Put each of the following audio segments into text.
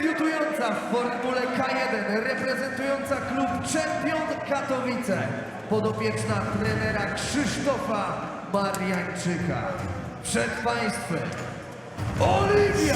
Debiutująca w Formule K1, reprezentująca klub Czempion Katowice, podopieczna trenera Krzysztofa Mariańczyka. Przed Państwem Oliwia!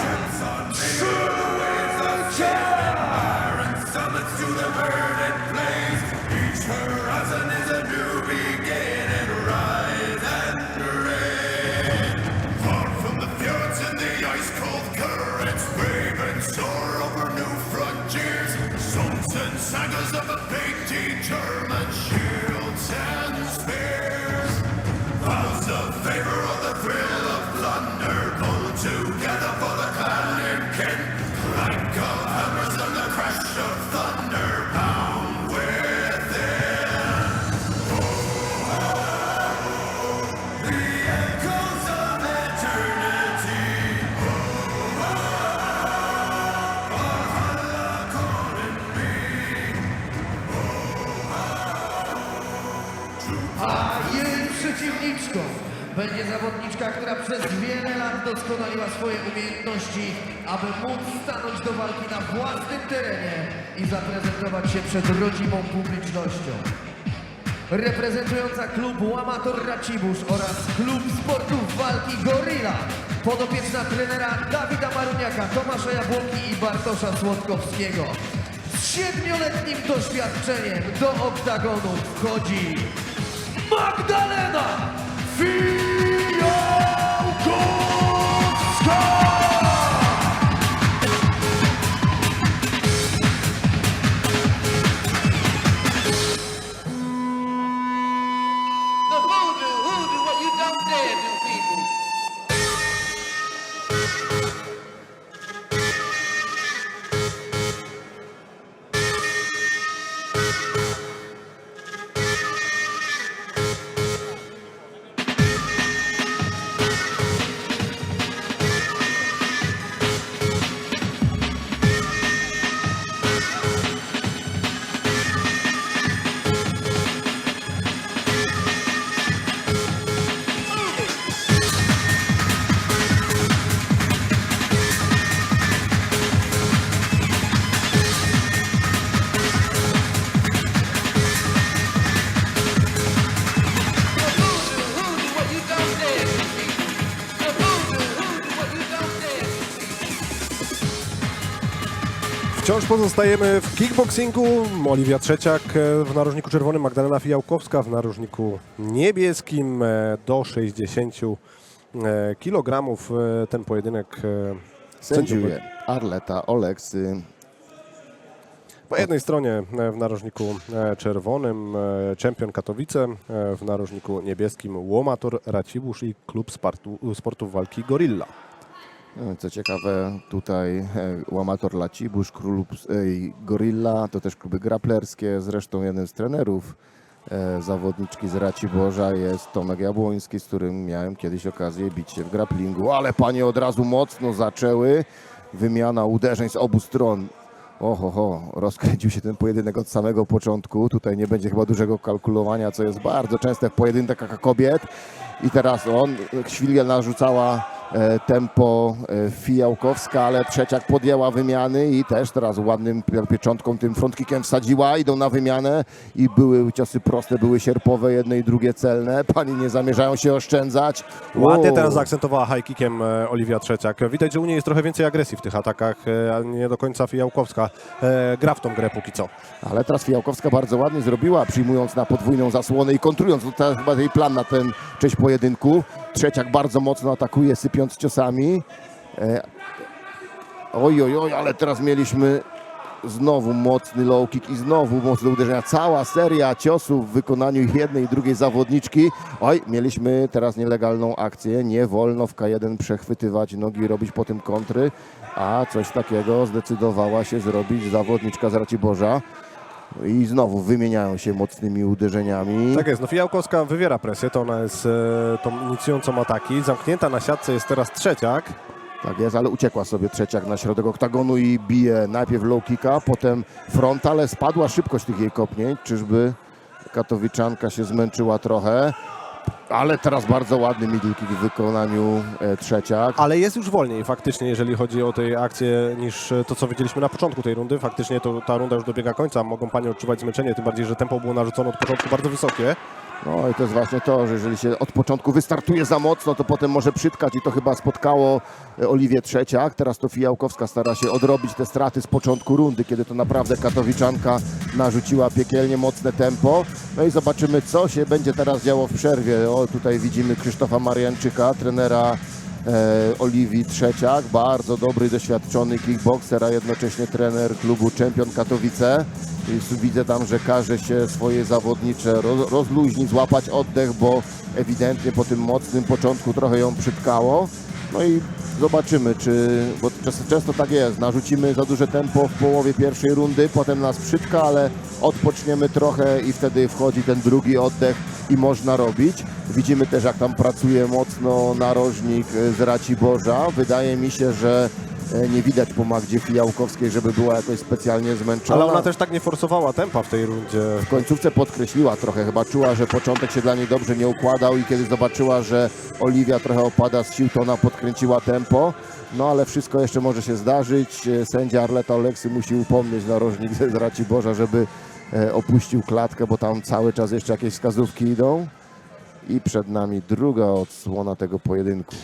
Doskonaliła swoje umiejętności, aby móc stanąć do walki na własnym terenie i zaprezentować się przed rodzimą publicznością. Reprezentująca klub Łamator Racibórz oraz klub sportów walki Gorilla, podopieczna trenera Dawida Maruniaka, Tomasza Jabłonki i Bartosza Słodkowskiego. Z siedmioletnim doświadczeniem do oktagonu wchodzi Magdalena Fijałkowska! Wciąż pozostajemy w kickboxingu. Oliwia Trzeciak e, w narożniku czerwonym, Magdalena Fijałkowska w narożniku niebieskim e, do 60 e. E, Ten pojedynek Sędziuje Arleta Oleksy. Po jednej stronie w narożniku czerwonym Czempion Katowice, w narożniku niebieskim Łomator Racibórz i klub sportu, sportów walki Gorilla. Co ciekawe, tutaj e, Łamator e, i Gorilla, to też kluby graplerskie. Zresztą jeden z trenerów e, zawodniczki z Raciborza jest Tomek Jabłoński, z którym miałem kiedyś okazję bić się w grapplingu. Ale panie od razu mocno zaczęły. Wymiana uderzeń z obu stron. Oho, ho, rozkręcił się ten pojedynek od samego początku. Tutaj nie będzie chyba dużego kalkulowania, co jest bardzo częste w pojedynkach kobiet. I teraz on, Świlgiel narzucała tempo e, Fijałkowska, ale Trzeciak podjęła wymiany i też teraz ładnym pie- pieczątką tym frontkickiem wsadziła, idą na wymianę i były ciosy proste, były sierpowe, jedne i drugie celne. Pani nie zamierzają się oszczędzać. Ładnie teraz zaakcentowała high kickiem e, Oliwia Trzeciak. Widać, że u niej jest trochę więcej agresji w tych atakach, e, a nie do końca Fijałkowska e, gra w tą grę póki co. Ale teraz Fijałkowska bardzo ładnie zrobiła, przyjmując na podwójną zasłonę i kontrując. To chyba jej plan na ten część pojedynku. Trzeciak bardzo mocno atakuje, sypiąc ciosami. E, Oj, oj, oj, ale teraz mieliśmy znowu mocny low kick i znowu mocne uderzenia. Cała seria ciosów w wykonaniu jednej i drugiej zawodniczki. Oj, mieliśmy teraz nielegalną akcję. Nie wolno w K1 przechwytywać nogi i robić po tym kontry, a coś takiego zdecydowała się zrobić zawodniczka z Raciborza. I znowu wymieniają się mocnymi uderzeniami. Tak jest, no Fijałkowska wywiera presję, to ona jest e, tą inicjującą ataki. Zamknięta na siatce jest teraz Trzeciak. Tak jest, ale uciekła sobie trzeciak na środek oktagonu i bije najpierw low kicka, potem front, ale spadła szybkość tych jej kopnięć. Czyżby Katowiczanka się zmęczyła trochę? Ale teraz bardzo ładny middle w wykonaniu e. Ale jest już wolniej faktycznie, jeżeli chodzi o tej akcję, niż e, to, co widzieliśmy na początku tej rundy. Faktycznie to, ta runda już dobiega końca, mogą Panie odczuwać zmęczenie, tym bardziej, że tempo było narzucone od początku bardzo wysokie. No i to jest właśnie to, że jeżeli się od początku wystartuje za mocno, to potem może przytkać i to chyba spotkało e, Oliwię Trzeciak. Teraz to Fijałkowska stara się odrobić te straty z początku rundy, kiedy to naprawdę Katowiczanka narzuciła piekielnie mocne tempo. No i zobaczymy, co się będzie teraz działo w przerwie. O, tutaj widzimy Krzysztofa Marianczyka, trenera e, Oliwii Trzeciak, bardzo dobry, doświadczony kickboxer, a jednocześnie trener klubu Czempion Katowice. Widzę tam, że każe się swoje zawodnicze roz, rozluźnić, złapać oddech, bo ewidentnie po tym mocnym początku trochę ją przytkało. No i zobaczymy, czy, bo często, tak jest, narzucimy za duże tempo w połowie pierwszej rundy, potem nas przytka, ale odpoczniemy trochę i wtedy wchodzi ten drugi oddech i można robić. Widzimy też, jak tam pracuje mocno narożnik z Raciborza. Wydaje mi się, że nie widać po Magdzie Fijałkowskiej, żeby była jakoś specjalnie zmęczona. Ale ona też tak nie forsowała tempa w tej rundzie. W końcówce podkreśliła trochę, chyba czuła, że początek się dla niej dobrze nie układał i kiedy zobaczyła, że Oliwia trochę opada z sił, to ona podkręciła tempo. No ale wszystko jeszcze może się zdarzyć. E, Sędzia Arleta Oleksy musi upomnieć narożnik z Raciborza, żeby e, opuścił klatkę, bo tam cały czas jeszcze jakieś wskazówki idą. I przed nami druga odsłona tego pojedynku.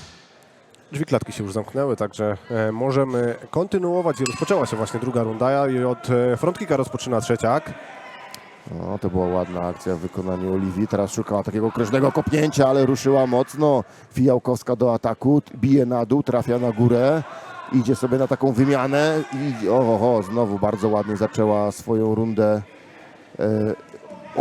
Drzwi klatki się już zamknęły, także e, możemy kontynuować i rozpoczęła się właśnie druga runda i od e, frontkika rozpoczyna trzeciak. No, to była ładna akcja w wykonaniu Oliwii. Teraz szukała takiego okrężnego kopnięcia, ale ruszyła mocno. Fijałkowska do ataku, bije na dół, trafia na górę. Idzie sobie na taką wymianę i oho, znowu bardzo ładnie zaczęła swoją rundę.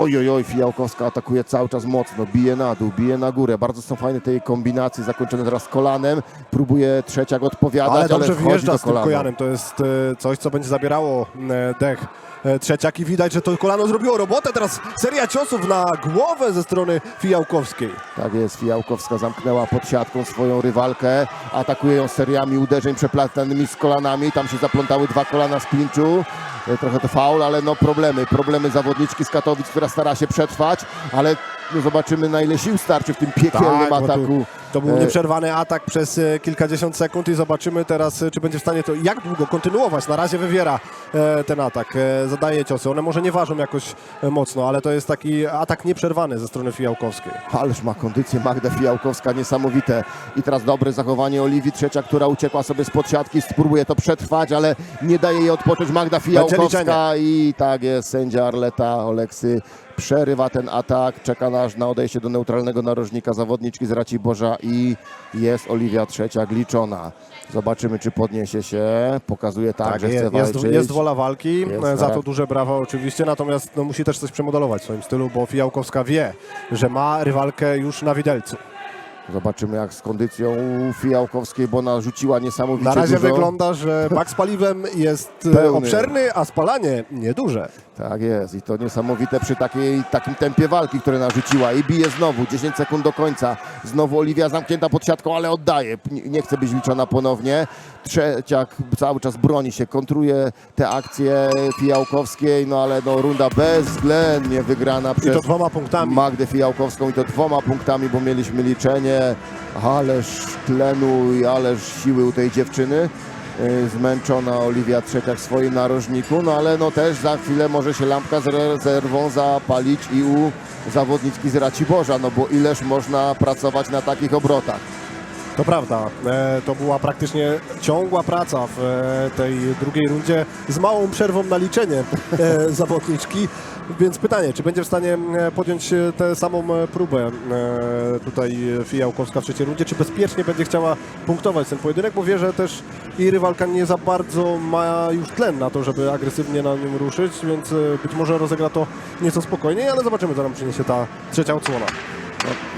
Oj, oj, oj, Fijałkowska atakuje cały czas mocno, bije na dół, bije na górę. Bardzo są fajne tej kombinacje, zakończone teraz kolanem. Próbuje trzeciak odpowiadać, Ale ale, dobrze wchodzi wjeżdża do z tym kolana. kojanem. To jest e, coś, co będzie zabierało e, dech trzeciak i widać, że to kolano zrobiło robotę. Teraz seria ciosów na głowę ze strony Fijałkowskiej. Tak jest, Fijałkowska zamknęła pod siatką swoją rywalkę, atakuje ją seriami uderzeń przeplatanymi z kolanami, tam się zaplątały dwa kolana z klinczu, E, trochę to faul, ale no problemy, problemy zawodniczki z Katowic, która stara się przetrwać, ale no zobaczymy na ile sił starczy w tym piekielnym Tak, ataku. To był E, nieprzerwany atak przez e, kilkadziesiąt sekund i zobaczymy teraz, e, czy będzie w stanie to jak długo kontynuować. Na razie wywiera ten atak, zadaje ciosy. One może nie ważą jakoś mocno, ale to jest taki atak nieprzerwany ze strony Fijałkowskiej. Ależ ma kondycję Magda Fijałkowska niesamowite. I teraz dobre zachowanie Oliwii Trzecia, która uciekła sobie spod siatki, spróbuje to przetrwać, ale nie daje jej odpocząć Magda Fijałkowska i tak jest, sędzia Arleta Oleksy przerywa ten atak, czeka na, na odejście do neutralnego narożnika zawodniczki z Raciborza i jest Oliwia Trzecia liczona. Zobaczymy, czy podniesie się, pokazuje tak, że chce jest, walczyć. jest wola walki, Jest e, za to charakter. duże brawa oczywiście, natomiast no, musi też coś przemodelować w swoim stylu, bo Fijałkowska wie, że ma rywalkę już na widelcu. Zobaczymy jak z kondycją Fijałkowskiej, bo ona rzuciła niesamowicie Na razie dużo. wygląda, że bak z paliwem jest e, Pełny. obszerny, a spalanie nieduże. Tak jest i to niesamowite przy takiej, takim tempie walki, które narzuciła i bije znowu, 10 sekund do końca. Znowu Oliwia zamknięta pod siatką, ale oddaje, nie, chce być liczona ponownie. Trzeciak cały czas broni się, kontruje te akcje Fijałkowskiej, no ale no, runda bezwzględnie wygrana I przez to dwoma punktami. Magdę Fijałkowską i to dwoma punktami, bo mieliśmy liczenie. Ależ tlenu i ależ siły u tej dziewczyny. Yy, Zmęczona Oliwia Trzeciak w swoim narożniku, no ale no też za chwilę może się lampka z rezerwą zapalić i u zawodniczki z Raciborza, no bo ileż można pracować na takich obrotach. To prawda, e, to była praktycznie ciągła praca w e, tej drugiej rundzie z małą przerwą na liczenie e, zawodniczki. Więc pytanie, czy będzie w stanie podjąć tę samą próbę tutaj Fijałkowska w trzeciej rundzie, czy bezpiecznie będzie chciała punktować ten pojedynek, bo wie, że też jej rywalka nie za bardzo ma już tlen na to, żeby agresywnie na nim ruszyć, więc być może rozegra to nieco spokojniej, ale zobaczymy, co nam przyniesie ta trzecia odsłona.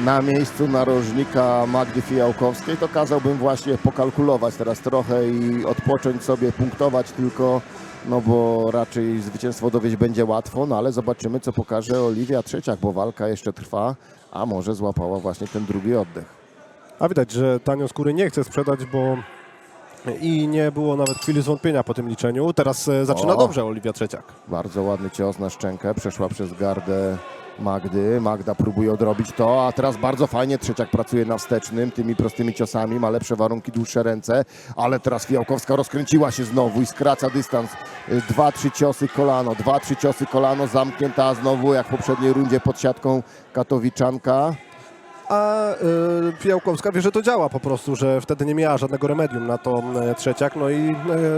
Na miejscu narożnika Magdy Fijałkowskiej to kazałbym właśnie pokalkulować teraz trochę i odpocząć sobie, punktować tylko, no bo raczej zwycięstwo dowieść będzie łatwo, no ale zobaczymy co pokaże Oliwia Trzeciak, bo walka jeszcze trwa, a może złapała właśnie ten drugi oddech. A widać, że tanio skóry nie chce sprzedać, bo i nie było nawet chwili zwątpienia po tym liczeniu. Teraz e, zaczyna O. dobrze Oliwia Trzeciak. Bardzo ładny cios na szczękę, przeszła przez gardę Magdy. Magda próbuje odrobić to, a teraz bardzo fajnie Trzeciak pracuje na wstecznym, tymi prostymi ciosami, ma lepsze warunki, dłuższe ręce, ale teraz Fijałkowska rozkręciła się znowu i skraca dystans. Y, Dwa, trzy ciosy kolano, dwa, trzy ciosy kolano, zamknięta znowu jak w poprzedniej rundzie pod siatką Katowiczanka. A y, Fijałkowska wie, że to działa po prostu, że wtedy nie miała żadnego remedium na to e, trzeciak, no i e,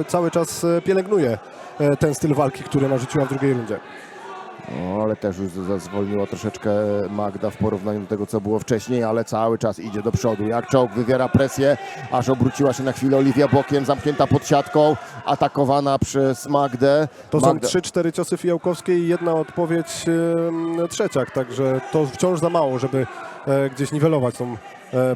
cały czas e, pielęgnuje e, ten styl walki, który narzuciła w drugiej rundzie. No, ale też już zwolniła troszeczkę Magda w porównaniu do tego, co było wcześniej, ale cały czas idzie do przodu. Jak czołg wywiera presję, aż obróciła się na chwilę Oliwia bokiem, zamknięta pod siatką, atakowana przez Magdę. To są Magda- 3-4 ciosy Fijałkowskiej i jedna odpowiedź e, trzeciak, także to wciąż za mało, żeby e, gdzieś niwelować tą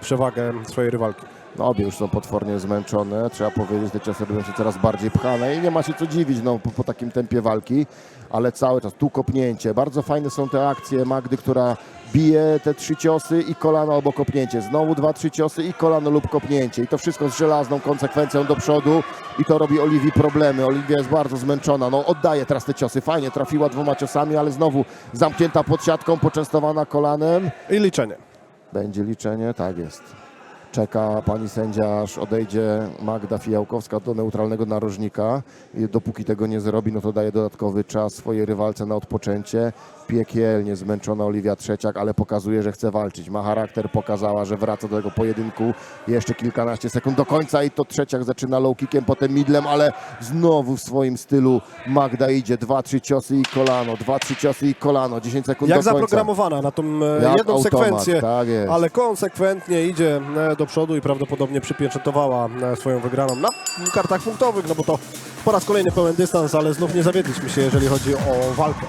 przewagę swojej rywalki. No, obie już są potwornie zmęczone, trzeba powiedzieć, te ciosy robią się coraz bardziej pchane i nie ma się co dziwić no, po, po takim tempie walki, ale cały czas tu kopnięcie. Bardzo fajne są te akcje Magdy, która bije te trzy ciosy i kolano albo kopnięcie. Znowu dwa, trzy ciosy i kolano lub kopnięcie. I to wszystko z żelazną konsekwencją do przodu i to robi Oliwii problemy. Oliwia jest bardzo zmęczona, no oddaje teraz te ciosy. Fajnie trafiła dwoma ciosami, ale znowu zamknięta pod siatką, poczęstowana kolanem. I liczenie. Będzie liczenie, tak jest. Czeka pani sędzia, aż odejdzie Magda Fijałkowska do neutralnego narożnika. I dopóki tego nie zrobi, no to daje dodatkowy czas swojej rywalce na odpoczęcie. Piekielnie zmęczona Oliwia Trzeciak, ale pokazuje, że chce walczyć. Ma charakter, pokazała, że wraca do tego pojedynku. Jeszcze kilkanaście sekund do końca i to Trzeciak zaczyna low kickiem, potem midlem, ale znowu w swoim stylu Magda idzie. Dwa, trzy ciosy i kolano, dwa, trzy ciosy i kolano. 10 sekund Jak do końca. zaprogramowana na tą e, Jak jedną automat, sekwencję, tak ale konsekwentnie idzie e, do przodu i prawdopodobnie przypieczętowała e, swoją wygraną na kartach punktowych, no bo to po raz kolejny pełen dystans, ale znów nie zawiedliśmy się, jeżeli chodzi o walkę.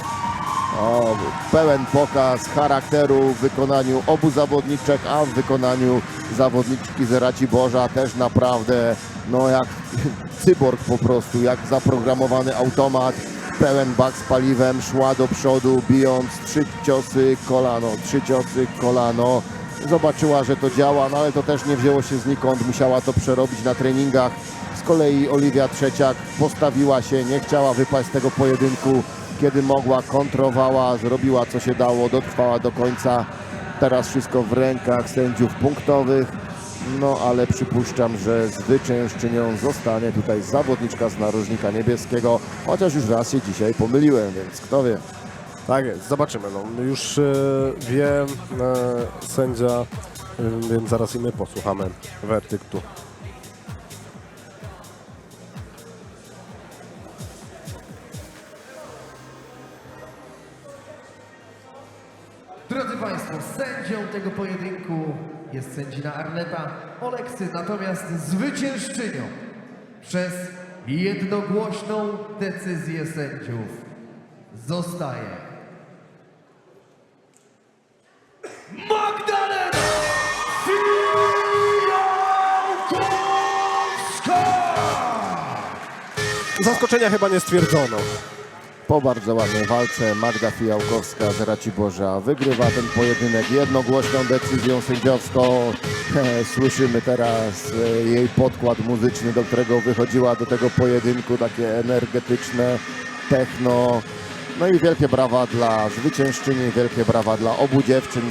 O, pełen pokaz charakteru w wykonaniu obu zawodniczek, a w wykonaniu zawodniczki z Raciborza też naprawdę, no jak cyborg po prostu, jak zaprogramowany automat, pełen bak z paliwem, szła do przodu, bijąc trzy ciosy kolano, trzy ciosy kolano. Zobaczyła, że to działa, no ale to też nie wzięło się znikąd, musiała to przerobić na treningach. Z kolei Oliwia Trzeciak postawiła się, nie chciała wypaść z tego pojedynku, kiedy mogła, kontrowała, zrobiła co się dało, dotrwała do końca. Teraz wszystko w rękach sędziów punktowych. No ale przypuszczam, że zwyciężczynią zostanie tutaj zawodniczka z narożnika niebieskiego, chociaż już raz się dzisiaj pomyliłem, więc kto wie. Tak jest, zobaczymy. No, już e, wie e, sędzia, e, więc zaraz i my posłuchamy werdyktu. Drodzy Państwo, sędzią tego pojedynku jest sędzina Arleta Oleksy, natomiast zwyciężczynią przez jednogłośną decyzję sędziów zostaje Zaskoczenia chyba nie stwierdzono. Po bardzo ładnej walce Magda Fijałkowska z Raciborza wygrywa ten pojedynek jednogłośną decyzją sędziowską. Słyszymy teraz e, jej podkład muzyczny, do którego wychodziła do tego pojedynku, takie energetyczne techno. No i wielkie brawa dla zwyciężczyni, wielkie brawa dla obu dziewczyn.